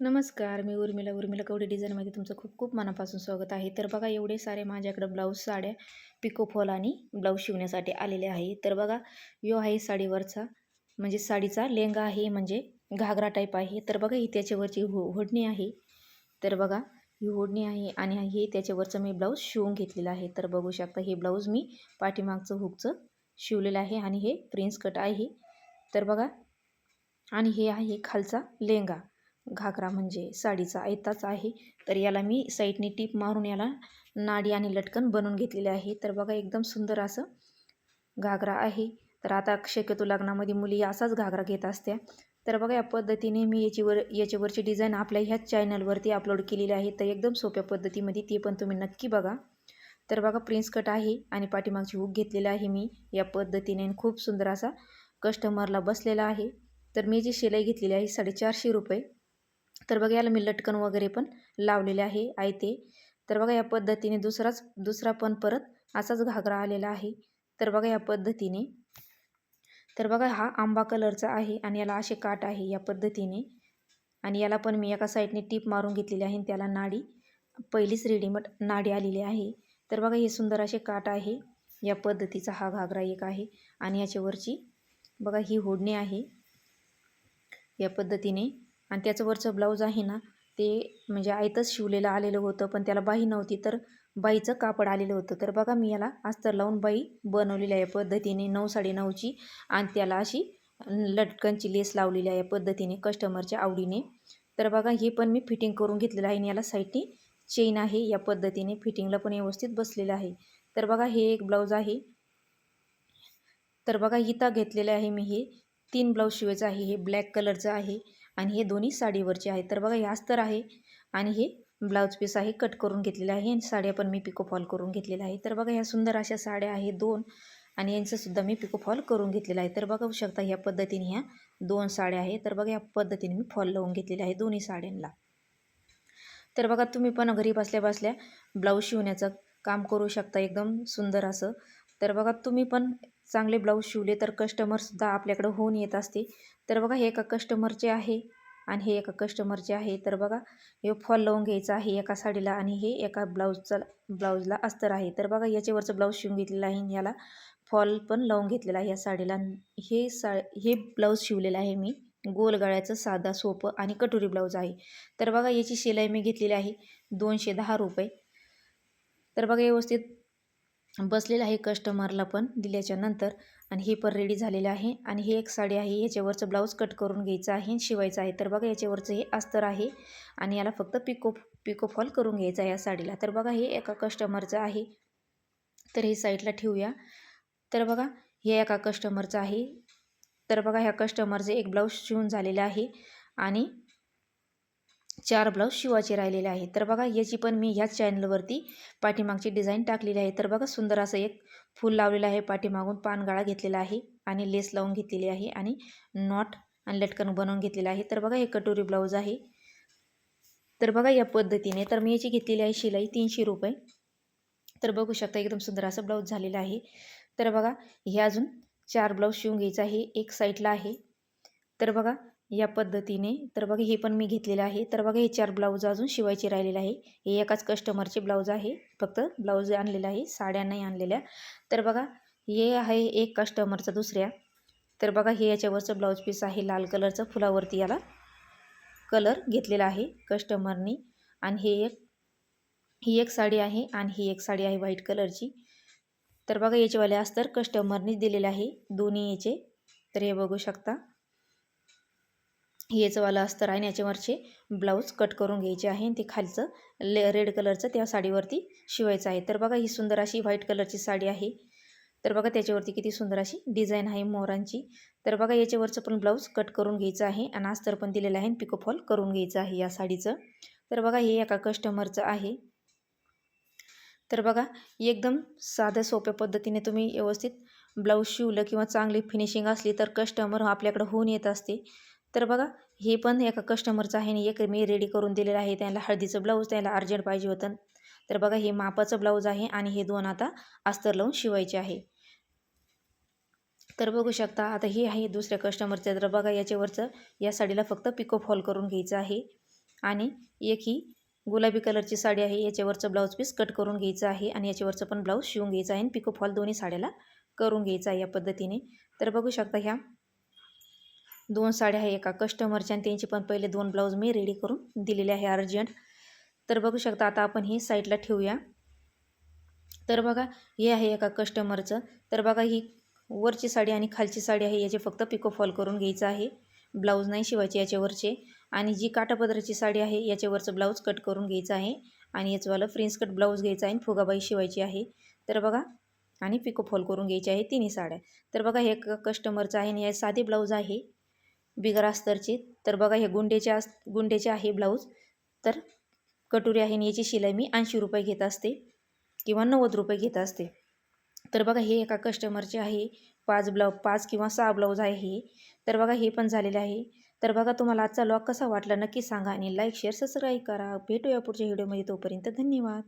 नमस्कार मी उर्मिला. उर्मिला कवडे डिझाईनमध्ये तुमचं खूप खूप मनापासून स्वागत आहे. तर बघा एवढे सारे माझ्याकडं ब्लाऊज साड्या पिको फॉल आणि ब्लाऊज शिवण्यासाठी आलेले आहे. तर बघा यो आहे साडीवरचा म्हणजे साडीचा लेंगा आहे म्हणजे घागरा टाईप आहे. तर बघा ही त्याच्यावरची हो ओढणी आहे. तर बघा ही ओढणी आहे आणि हे त्याच्यावरचं मी ब्लाऊज शिवून घेतलेलं आहे. तर बघू शकता हे ब्लाऊज मी पाठीमागचं हुकचं शिवलेलं आहे आणि हे प्रिन्स कट आहे. तर बघा आणि हे आहे खालचा लेंगा. घागरा म्हणजे साडीचा आयताच आहे. तर याला मी साईडने टीप मारून याला नाडी आणि लटकन बनवून घेतलेले आहे. तर बघा एकदम सुंदर असं घागरा आहे. तर आता शक्यतो लग्नामध्ये मुली असाच घागरा घेत असत्या. तर बघा या पद्धतीने मी याचीवर याच्यावरची डिझाईन आपल्या ह्याच चॅनलवरती अपलोड केलेली आहे. तर एकदम सोप्या पद्धतीमध्ये ती पण तुम्ही नक्की बघा. तर बघा प्रिन्स कट आहे आणि पाठीमागची हुक घेतलेला आहे मी. या पद्धतीने खूप सुंदर असा कस्टमरला बसलेला आहे. तर मी जी शिलाई घेतलेली आहे साडेचारशे रुपये. तर बघा याला मी लटकन वगैरे पण लावलेले आहे आयते तर बघा या पद्धतीने दुसराच दुसरा पण परत असाच घागरा आलेला आहे. तर बघा या पद्धतीने. तर बघा हा आंबा कलरचा आहे आणि याला असे काट आहे या पद्धतीने. आणि याला पण मी एका साईडने टीप मारून घेतलेली आहे त्याला नाडी पहिलीच रेडीमेड नाडी आलेली आहे. तर बघा हे सुंदर असे काट आहे. या पद्धतीचा हा घागरा एक आहे आणि याच्यावरची बघा ही होडणी आहे. या पद्धतीने. आणि त्याचं वरचं ब्लाऊज आहे ना ते म्हणजे आयतच शिवलेलं आलेलं होतं पण त्याला बाही नव्हती तर बाईचं कापड आलेलं होतं. तर बघा मी याला अस्तर लावून बाई बनवलेली आहे पद्धतीने नऊ साडेनऊची आणि त्याला अशी लटकनची लेस लावलेली आहे पद्धतीने कस्टमरच्या आवडीने. तर बघा हे पण मी फिटिंग करून घेतलेलं आहे आणि याला साईडनी चेन आहे या पद्धतीने फिटिंगला पण व्यवस्थित बसलेलं आहे. तर बघा हे एक ब्लाऊज आहे. तर बघा इथं घेतलेलं आहे मी हे. तीन ब्लाऊज शिवायचं आहे हे ब्लॅक कलरचं आहे. आणि हे दोन्ही साडीवरचे आहेत. तर बघा हे अस्तर आहे. आणि हे ब्लाऊज पीस आहे कट करून घेतलेलं आहे. आणि साड्या पण मी पिको फॉल करून घेतलेल्या आहे तर बघा ह्या सुंदर अशा साड्या आहेत दोन. आणि यांचंसुद्धा मी पिको फॉल करून घेतलेलं आहे. तर बघा शकता ह्या पद्धतीने ह्या दोन साड्या आहेत. तर बघा ह्या पद्धतीने मी फॉल लावून घेतलेल्या आहे दोन्ही साड्यांना. तर बघा तुम्ही पण घरी बसल्या बसल्या ब्लाऊज शिवण्याचं काम करू शकता. एकदम सुंदर असं. तर बघा तुम्ही पण चांगले ब्लाऊज शिवले तर कस्टमरसुद्धा आपल्याकडं होऊन येत असते. तर बघा हे एका कस्टमरचे आहे आणि हे एका कस्टमरचे आहे. तर बघा हे फॉल लावून घ्यायचं आहे एका साडीला आणि हे एका ब्लाऊजचा ब्लाऊजला अस्तर आहे. तर बघा याच्यावरचं ब्लाऊज शिवून घेतलेलं आहे याला फॉल पण लावून घेतलेला आहे या साडीला. हे सा हे ब्लाऊज शिवलेलं आहे मी. गोल गळ्याचं साधा सोपं आणि कटोरी ब्लाऊज आहे. तर बघा याची शिलाई मी घेतलेली आहे दोनशे दहा रुपये. तर बघा व्यवस्थित बसलेलं आहे कस्टमरला पण दिल्याच्या नंतर आणि हे पण रेडी झालेलं आहे. आणि हे एक साडी आहे याच्यावरचं ब्लाऊज कट करून घ्यायचं आहे शिवायचं आहे. तर बघा याच्यावरचं हे अस्तर आहे आणि याला फक्त पिको पिको फॉल करून घ्यायचा आहे या साडीला. तर बघा हे एका कस्टमरचं आहे. तर हे साईडला ठेवूया. तर बघा हे एका कस्टमरचं आहे. तर बघा ह्या कस्टमरचे एक ब्लाऊज शिवून झालेलं आहे आणि चार ब्लाऊज शिवाचे राहिलेले आहे तर बघा याची पण मी ह्याच चॅनलवरती पाठीमागची डिझाईन टाकलेली आहे. तर बघा सुंदर असं एक फूल लावलेलं आहे. पाठीमागून पानगाळा घेतलेला आहे आणि लेस लावून घेतलेली आहे आणि नॉट आणि लटकन बनवून घेतलेलं आहे. तर बघा हे कटोरी ब्लाऊज आहे. तर बघा या पद्धतीने तर मी याची घेतलेली आहे शिलाई तीनशे रुपये. तर बघू शकता एकदम सुंदर असं ब्लाऊज झालेलं आहे. तर बघा हे अजून चार ब्लाऊज शिवून घ्यायचं आहे. एक साईडला आहे. तर बघा या पद्धतीने. तर बघा हे पण मी घेतलेलं आहे. तर बघा हे चार ब्लाऊज अजून शिवायचे राहिलेले आहे. हे एकाच कस्टमरचे ब्लाऊज आहे. फक्त ब्लाऊज आणलेला आहे साड्या नाही आणलेल्या. तर बघा हे आहे एक कस्टमरचं दुसऱ्या. तर बघा हे याच्यावरचं ब्लाऊज पीस आहे लाल कलरचं. फुलावरती याला कलर घेतलेला आहे कस्टमरनी. आणि हे एक ही एक साडी आहे आणि ही एक साडी आहे व्हाईट कलरची. तर बघा याचेवाले अस्तर कस्टमरनीच दिलेले आहे. दोन्ही याचे. तर हे बघू शकता. याचंवालं अस्तर आहे आणि याच्यावरचे ब्लाऊज कट करून घ्यायचे आहे आणि ते खालचं ले रेड कलरचं त्या साडीवरती शिवायचं आहे. तर बघा ही सुंदर अशी व्हाईट कलरची साडी आहे. तर बघा त्याच्यावरती किती सुंदर अशी डिझाईन आहे मोरांची. तर बघा याच्यावरचं पण ब्लाऊज कट करून घ्यायचं आहे आणि अस्तर पण दिलेलं आहे आणि पिकोफॉल करून घ्यायचं आहे या साडीचं. तर बघा हे एका कस्टमरचं आहे. तर बघा एकदम साध्या सोप्या पद्धतीने तुम्ही व्यवस्थित ब्लाऊज शिवलं किंवा चांगली फिनिशिंग असली तर कस्टमर आपल्याकडं होऊन येत असते. तर बघा हे पण एका कस्टमरचं आहे आणि एक मी रेडी करून दिलेलं आहे. त्याला हळदीचं ब्लाऊज त्याला अर्जंट पाहिजे होतं. तर बघा हे मापाचं ब्लाऊज आहे आणि हे दोन आता अस्तर लावून शिवायचे आहे. तर बघू शकता आता हे आहे दुसऱ्या कस्टमरचं तर बघा याच्यावरचं या साडीला फक्त पिको फॉल करून घ्यायचं आहे. आणि एक ही गुलाबी कलरची साडी आहे. याच्यावरचं ब्लाऊज पीस कट करून घ्यायचं आहे आणि याच्यावरचं पण ब्लाऊज शिवून घ्यायचं आहे आणि पिको फॉल दोन्ही साड्याला करून घ्यायचा आहे या पद्धतीने. तर बघू शकता ह्या दोन साड्या आहे एका कस्टमरच्या आणि त्यांचे पण पहिले दोन ब्लाऊज मी रेडी करून दिलेले आहे अर्जंट. तर बघू शकता आता आपण ही साईडला ठेवूया. तर बघा हे आहे एका कस्टमरचं तर बघा ही वरची साडी आणि खालची साडी आहे याचे फक्त पिको फॉल करून घ्यायचं आहे. ब्लाऊज नाही शिवायचे याच्यावरचे. आणि जी काटापदराची साडी आहे याच्यावरचं ब्लाऊज कट करून घ्यायचं आहे. आणि याचंवालं फ्रिन्स कट ब्लाऊज घ्यायचा आहे आणि फुगाबाई शिवायची आहे. तर बघा आणि पिको फॉल करून घ्यायची आहे तिन्ही साड्या. तर बघा हे कस्टमरचं आहे आणि हे साधे ब्लाऊज आहे. बिगर अस्तरची. तर बघा हे गुंडेचे अस गुंडेचे आहे ब्लाऊज. तर कटोरी आहे आणि याची शिलाई मी ऐंशी रुपये घेत असते किंवा नव्वद रुपये घेत असते. तर बघा हे एका कस्टमरचे आहे. पाच ब्लाऊ पाच किंवा सहा ब्लाऊज आहे हे. तर बघा हे पण झालेले आहे. तर बघा तुम्हाला आजचा लॉक कसा वाटला नक्की सांगा आणि लाईक शेअर सबस्क्राईब करा. भेटूया पुढच्या व्हिडिओमध्ये तोपर्यंत धन्यवाद.